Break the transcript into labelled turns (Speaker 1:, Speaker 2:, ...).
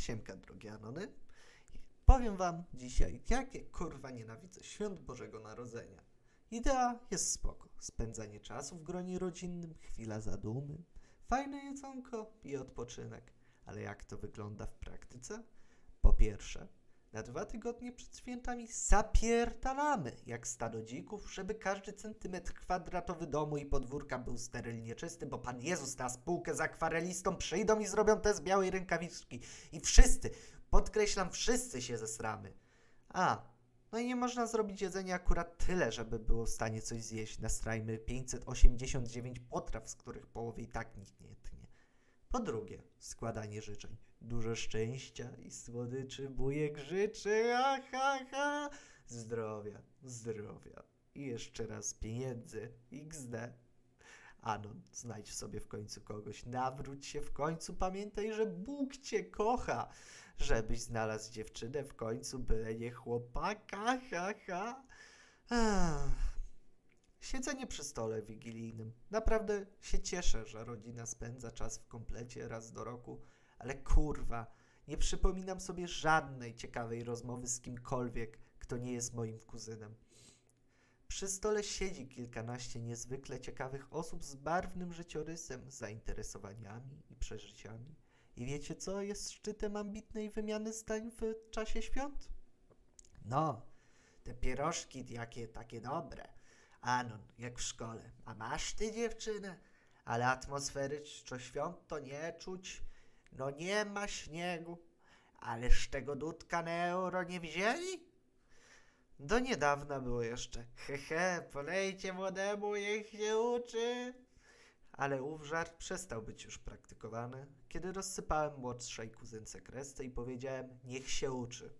Speaker 1: Siemka, drogie Anony. Powiem wam dzisiaj, jakie kurwa nienawidzę świąt Bożego Narodzenia. Idea jest spoko. Spędzanie czasu w gronie rodzinnym, chwila zadumy, fajne jedzonko i odpoczynek. Ale jak to wygląda w praktyce? Po pierwsze, na dwa tygodnie przed świętami zapierdalamy jak stado dzików, żeby każdy centymetr kwadratowy domu i podwórka był sterylnie czysty, bo Pan Jezus na spółkę z akwarelistą przyjdą i zrobią test białej rękawiczki. I wszyscy, podkreślam, wszyscy się zesramy. A, no i nie można zrobić jedzenia akurat tyle, żeby było w stanie coś zjeść. Nastrajmy 589 potraw, z których połowy i tak nikt nie tnie. Po drugie, składanie życzeń. Dużo szczęścia i słodyczy bujek życzy, ha, ha, ha. Zdrowia, zdrowia. I jeszcze raz pieniędzy, xd. Anon, znajdź sobie w końcu kogoś, nawróć się w końcu, pamiętaj, że Bóg cię kocha, żebyś znalazł dziewczynę w końcu, byle nie chłopaka, ha, ha. Ach. Siedzenie przy stole wigilijnym. Naprawdę się cieszę, że rodzina spędza czas w komplecie raz do roku, ale kurwa, nie przypominam sobie żadnej ciekawej rozmowy z kimkolwiek, kto nie jest moim kuzynem. Przy stole siedzi kilkanaście niezwykle ciekawych osób z barwnym życiorysem, zainteresowaniami i przeżyciami. I wiecie co jest szczytem ambitnej wymiany zdań w czasie świąt? No, te pierożki jakie takie dobre. Anon, jak w szkole. A masz ty dziewczynę? Ale atmosfery co świąt to nie czuć. No nie ma śniegu. Ależ tego dudka na euro nie wzięli? Do niedawna było jeszcze. Hehe, polejcie młodemu, niech się uczy. Ale ów żart przestał być już praktykowany, kiedy rozsypałem młodszej kuzynce kresce i powiedziałem, niech się uczy.